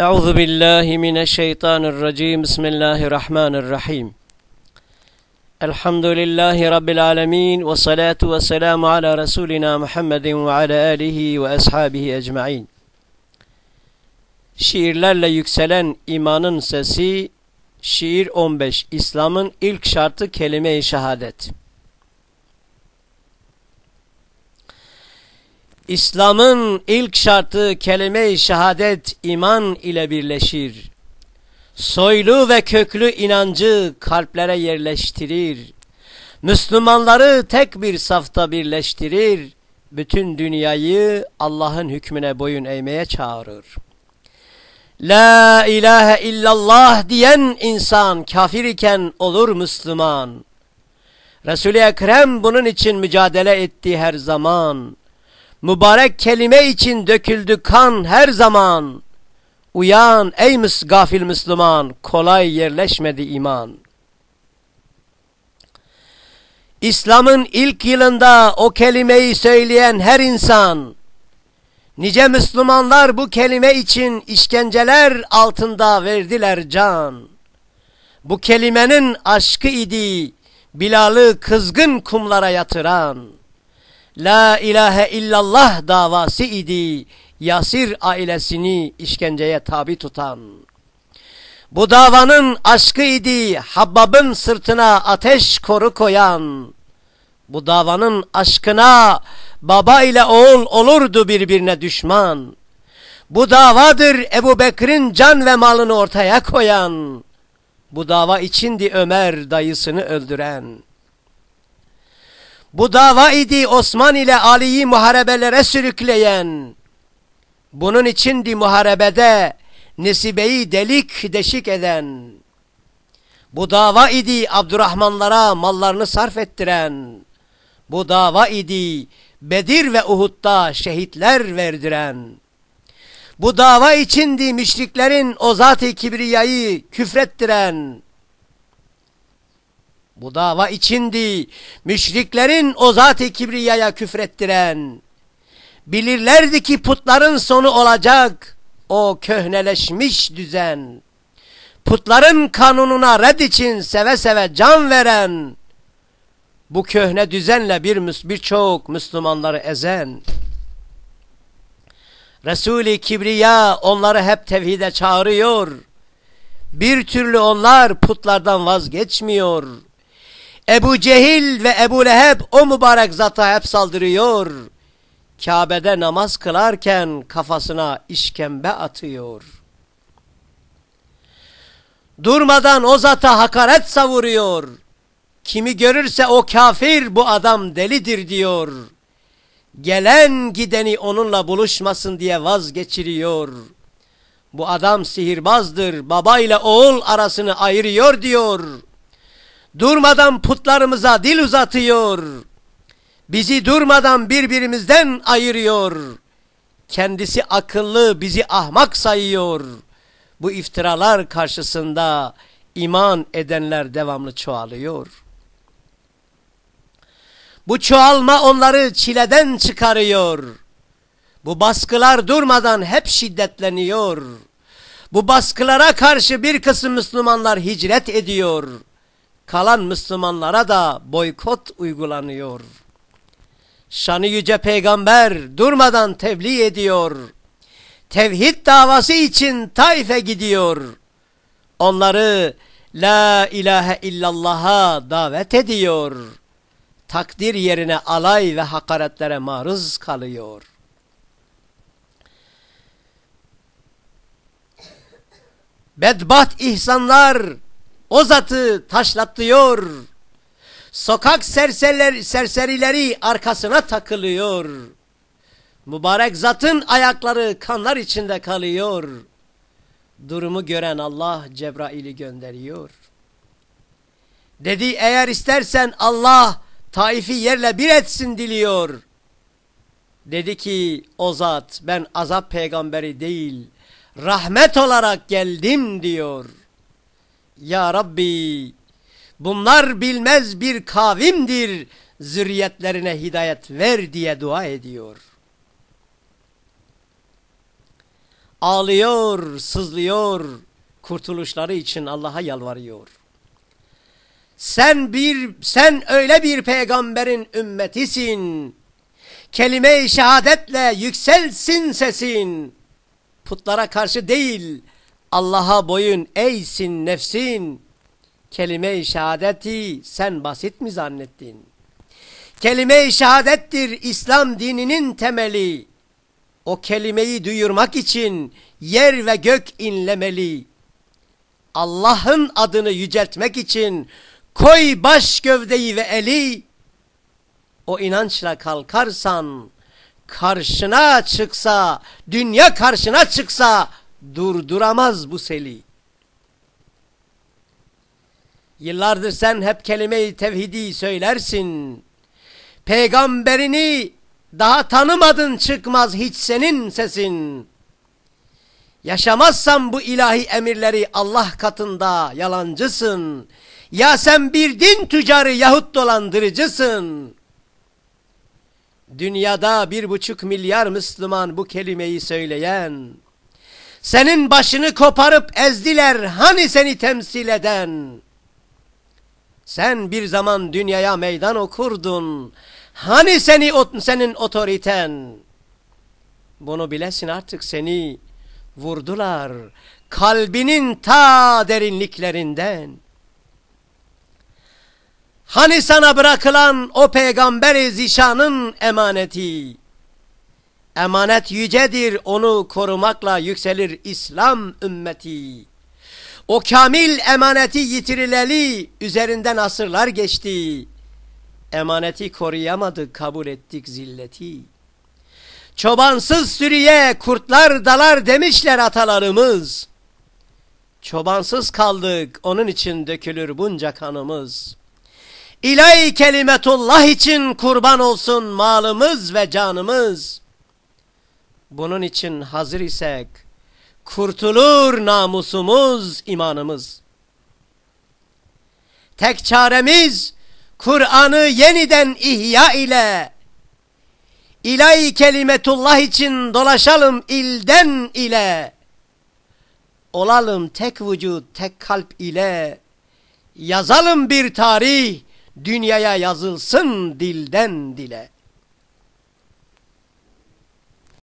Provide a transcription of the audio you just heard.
Euzu billahi mineşşeytanirracim. Bismillahirrahmanirrahim. Elhamdülillahi rabbil alamin ve salatu ve selamu ala resulina Muhammedin ve ala alihi ve ashabihi ecmaîn. Şiirlerle yükselen imanın sesi Şiir 15 İslam'ın ilk şartı kelime-i şehadet. İslam'ın ilk şartı kelime-i şehadet iman ile birleşir. Soylu ve köklü inancı kalplere yerleştirir. Müslümanları tek bir safta birleştirir. Bütün dünyayı Allah'ın hükmüne boyun eğmeye çağırır. La ilahe illallah diyen insan kafir iken olur Müslüman. Resul-i Ekrem bunun için mücadele etti her zaman. Mübarek kelime için döküldü kan her zaman. Uyan ey mis gafil Müslüman, kolay yerleşmedi iman. İslam'ın ilk yılında o kelimeyi söyleyen her insan, nice Müslümanlar bu kelime için işkenceler altında verdiler can. Bu kelimenin aşkı idi, Bilal'ı kızgın kumlara yatıran. La ilahe illallah davası idi Yasir ailesini işkenceye tabi tutan. Bu davanın aşkı idi Habbab'ın sırtına ateş koru koyan. Bu davanın aşkına baba ile oğul olurdu birbirine düşman. Bu davadır Ebu Bekir'in can ve malını ortaya koyan. Bu dava içindi Ömer dayısını öldüren. Bu dava idi Osman ile Ali'yi muharebelere sürükleyen. Bunun içindi muharebede Nesibe'yi delik deşik eden. Bu dava idi Abdurrahmanlara mallarını sarf ettiren. Bu dava idi Bedir ve Uhud'da şehitler verdiren. Bu dava içindi müşriklerin o zat-ı kibriyayı küfrettiren. Bu dava içindi müşriklerin o zat-ı kibriyaya küfrettiren. Bilirlerdi ki putların sonu olacak o köhneleşmiş düzen. Putların kanununa red için seve seve can veren. Bu köhne düzenle bir birçok Müslümanları ezen. Resul-i Kibriya onları hep tevhide çağırıyor. Bir türlü onlar putlardan vazgeçmiyor. Ebu Cehil ve Ebu Leheb o mübarek zata hep saldırıyor. Kabe'de namaz kılarken kafasına işkembe atıyor. Durmadan o zata hakaret savuruyor. Kimi görürse o kafir bu adam delidir diyor. Gelen gideni onunla buluşmasın diye vazgeçiriyor. Bu adam sihirbazdır, baba ile oğul arasını ayırıyor diyor. Durmadan putlarımıza dil uzatıyor. Bizi durmadan birbirimizden ayırıyor. Kendisi akıllı, bizi ahmak sayıyor. Bu iftiralar karşısında iman edenler devamlı çoğalıyor. Bu çoğalma onları çileden çıkarıyor. Bu baskılar durmadan hep şiddetleniyor. Bu baskılara karşı bir kısım Müslümanlar hicret ediyor. Kalan Müslümanlara da boykot uygulanıyor. Şanı yüce peygamber durmadan tebliğ ediyor. Tevhid davası için Taif'e gidiyor. Onları La ilahe illallah'a davet ediyor. Takdir yerine alay ve hakaretlere maruz kalıyor. Bedbaht ihsanlar o zatı taşlatıyor. Sokak serseriler, serserileri arkasına takılıyor. Mübarek zatın ayakları kanlar içinde kalıyor. Durumu gören Allah Cebrail'i gönderiyor. Dedi eğer istersen Allah Taif'i yerle bir etsin diliyor. Dedi ki o zat ben azap peygamberi değil rahmet olarak geldim diyor. Ya Rabbi bunlar bilmez bir kavimdir zürriyetlerine hidayet ver diye dua ediyor. ağlıyor, sızlıyor, kurtuluşları için Allah'a yalvarıyor. Sen bir sen öyle bir peygamberin ümmetisin. Kelime-i şehadetle yükselsin sesin. Putlara karşı değil, Allah'a boyun eğsin nefsin. Kelime-i şehadeti sen basit mi zannettin? Kelime-i şehadettir İslam dininin temeli. O kelimeyi duyurmak için yer ve gök inlemeli. Allah'ın adını yüceltmek için koy baş gövdeyi ve eli. O inançla kalkarsan, karşına çıksa, dünya karşına çıksa durduramaz bu seli. Yıllardır sen hep kelime-i tevhidi söylersin. Peygamberini daha tanımadın çıkmaz hiç senin sesin. Yaşamazsan bu ilahi emirleri Allah katında yalancısın. Ya sen bir din tüccarı yahut dolandırıcısın. Dünyada bir buçuk milyar Müslüman bu kelimeyi söyleyen. Senin başını koparıp ezdiler hani seni temsil eden. Sen bir zaman dünyaya meydan okurdun. Hani seni senin otoriten? Bunu bilesin artık seni vurdular kalbinin ta derinliklerinden. Hani sana bırakılan o peygamberi zişanın emaneti? Emanet yücedir onu korumakla yükselir İslam ümmeti. O kamil emaneti yitirileli üzerinden asırlar geçti. Emaneti koruyamadık kabul ettik zilleti. Çobansız sürüye kurtlar dalar demişler atalarımız. Çobansız kaldık onun için dökülür bunca kanımız. İlahi kelimetullah için kurban olsun malımız ve canımız. Bunun için hazır isek kurtulur namusumuz, imanımız. Tek çaremiz Kur'an'ı yeniden ihya ile ilahi kelimetullah için dolaşalım ilden ile. Olalım tek vücut, tek kalp ile. Yazalım bir tarih, dünyaya yazılsın dilden dile.